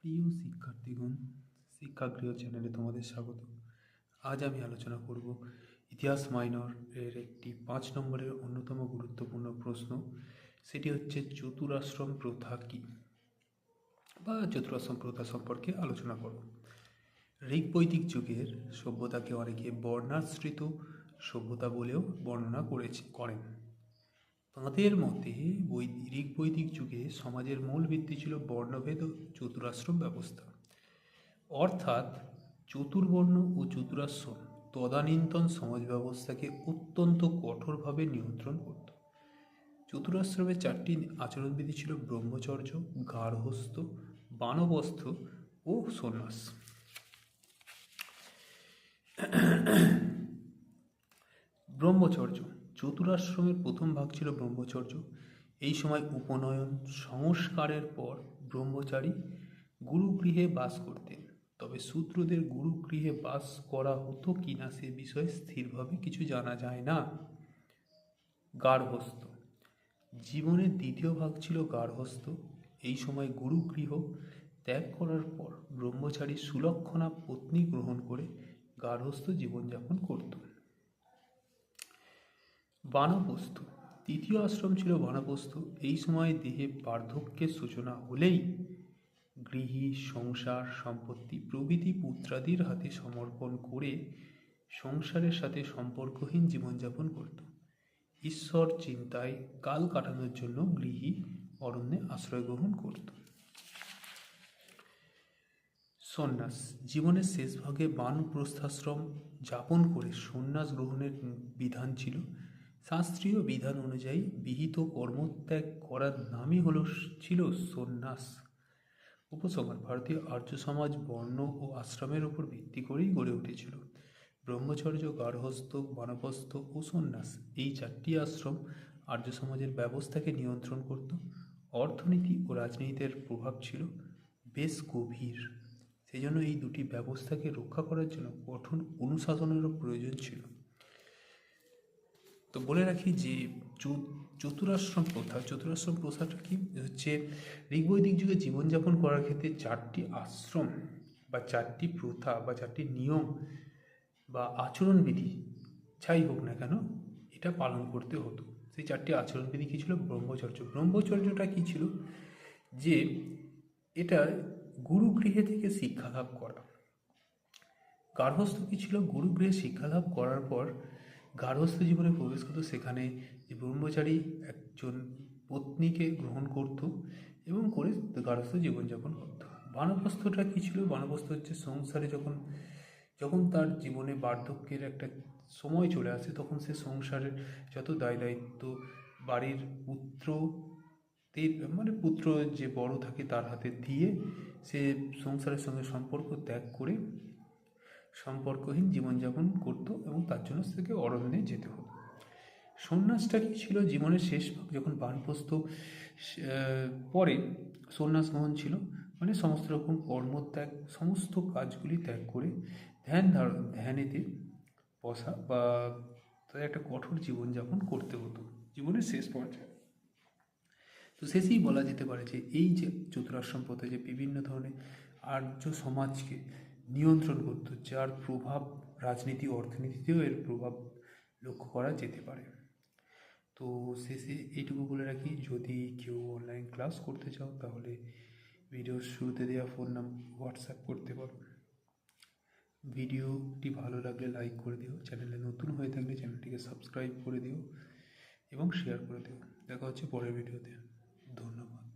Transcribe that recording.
প্রিয় শিক্ষার্থীগণ, শিক্ষাগৃহ চ্যানেলে তোমাদের স্বাগত। আজ আমি আলোচনা করব ইতিহাস মাইনর এর একটি পাঁচ নম্বরের অন্যতম গুরুত্বপূর্ণ প্রশ্ন। সেটি হচ্ছে, চতুরাশ্রম প্রথা কী? বা চতুরাশ্রম প্রথা সম্পর্কে আলোচনা করব। ঋগ্বৈদিক যুগের সভ্যতাকে অনেকে বর্ণাশ্রিত সভ্যতা বলেও বর্ণনা করেছে, করেন। তাঁদের মতে, বৈদিক বৈদিক যুগে সমাজের মূল ভিত্তি ছিল বর্ণভেদ ও চতুরাশ্রম ব্যবস্থা। অর্থাৎ চতুর্বর্ণ ও চতুরাশ্রম তদানীন্তন সমাজ ব্যবস্থাকে অত্যন্ত কঠোরভাবে নিয়ন্ত্রণ করত। চতুরাশ্রমের চারটি আচরণবিধি ছিল ব্রহ্মচর্য, গার্হস্থ, বানবস্থ ও সন্ন্যাস। ব্রহ্মচর্য চতুরাশ্রমের প্রথম ভাগ ছিল ব্রহ্মচর্য। এই সময় উপনয়ন সংস্কারের পর ব্রহ্মচারী গুরুগৃহে বাস করতেন। তবে সূত্রদের গুরুগৃহে বাস করা হতো কিনা সে বিষয়ে স্থিরভাবে কিছু জানা যায় না। গার্হস্থ জীবনের দ্বিতীয় ভাগ ছিল গার্হস্থ এই সময় গুরুগৃহ ত্যাগ করার পর ব্রহ্মচারী সুলক্ষণা পত্নী গ্রহণ করে গার্হস্থ জীবনযাপন করত বানপ্রস্থ তৃতীয় আশ্রম ছিল বানপ্রস্থ এই সময় দেহে বার্ধক্যের সূচনা হলেই গৃহী, সংসার, সম্পত্তি, প্রভৃতি পুত্রাদির হাতে সমর্পণ করে সংসারের সাথে সম্পর্কহীন জীবনযাপন করত। ঈশ্বর চিন্তায় কাল কাটানোর জন্য গৃহী অরণ্যে আশ্রয় গ্রহণ করত। সন্ন্যাস, জীবনের শেষ ভাগে বানপ্রস্থাশ্রম যাপন করে সন্ন্যাস গ্রহণের বিধান ছিল শাস্ত্রীয় বিধান অনুযায়ী বিহিত কর্মত্যাগ করার নামই হল, ছিল সন্ন্যাস। উপসংহার, ভারতীয় আর্য সমাজ, বর্ণ ও আশ্রমের উপর ভিত্তি করেই গড়ে উঠেছিল। ব্রহ্মচর্য, গার্হস্থ বানপ্রস্থ ও সন্ন্যাস, এই চারটি আশ্রম আর্য সমাজের ব্যবস্থাকে নিয়ন্ত্রণ করত। অর্থনীতি ও রাজনীতির প্রভাব ছিল বেশ গভীর। সেই জন্য এই দুটি ব্যবস্থাকে রক্ষা করার জন্য কঠোর অনুশাসনেরও প্রয়োজন ছিল। তো বলে রাখি যে চতুরাশ্রম প্রথা, চতুরাশ্রম প্রথাটা কি? হচ্ছে ঋগ্বৈদিক যুগে জীবনযাপন করার ক্ষেত্রে চারটি আশ্রম বা চারটি প্রথা বা চারটি নিয়ম বা আচরণবিধি, যাই হোক না কেন, এটা পালন করতে হতো। সেই চারটি আচরণবিধি কী ছিল? ব্রহ্মচর্য। ব্রহ্মচর্যটা কী ছিল? যে এটা গুরুগৃহে থেকে শিক্ষা লাভ করা। গার্হস্থ কী ছিল? গুরুগৃহে শিক্ষা লাভ করার পর গার্হস্থ জীবনে প্রবেশ করতো সেখানে যে ব্রহ্মচারী একজন পত্নীকে গ্রহণ করত এবং করে গার্হস্থ জীবনযাপন করতো। বানপ্রস্থটা কী ছিল? বানপ্রস্থ হচ্ছে সংসারে যখন যখন তার জীবনে বার্ধক্যের একটা সময় চলে আসে, তখন সে সংসারের যত দায় দায়িত্ব, বাড়ির পুত্র মানে পুত্র যে বড় থাকে তার হাতে দিয়ে সে সংসারের সঙ্গে সম্পর্ক ত্যাগ করে সম্পর্কহীন জীবনযাপন করত এবং তার জন্য তাকে অরণ্যে যেতে হতো। সন্ন্যাসটা কি ছিল জীবনের শেষ ভাগ। যখন বানপ্রস্থ পরে সন্ন্যাস গ্রহণ ছিল মানে সমস্ত রকম কর্মত্যাগ, সমস্ত কাজগুলি ত্যাগ করে ধ্যান ধারণ ধ্যানেতে বসা বা তাদের একটা কঠোর জীবনযাপন করতে হতো, জীবনের শেষ পর্যায়ে। তো শেষেই বলা যেতে পারে যে, এই যে চতুরাশ্রম প্রথা যে বিভিন্ন ধরনের আর্য সমাজকে নিয়ন্ত্রণ করত যার প্রভাব রাজনীতি অর্থনীতিতেও এর প্রভাব লক্ষ্য করা যেতে পারে। তো শেষে এইটুকু বলে রাখি, যদি কেউ অনলাইন ক্লাস করতে চাও, তাহলে ভিডিওর শুরুতে দেওয়া ফোন নাম্বার হোয়াটসঅ্যাপ করতে পারো। ভিডিওটি ভালো লাগলে লাইক করে দিও। চ্যানেলে নতুন হয়ে থাকলে চ্যানেলটিকে সাবস্ক্রাইব করে দিও এবং শেয়ার করে দিও। দেখা হচ্ছে পরের ভিডিওতে ধন্যবাদ।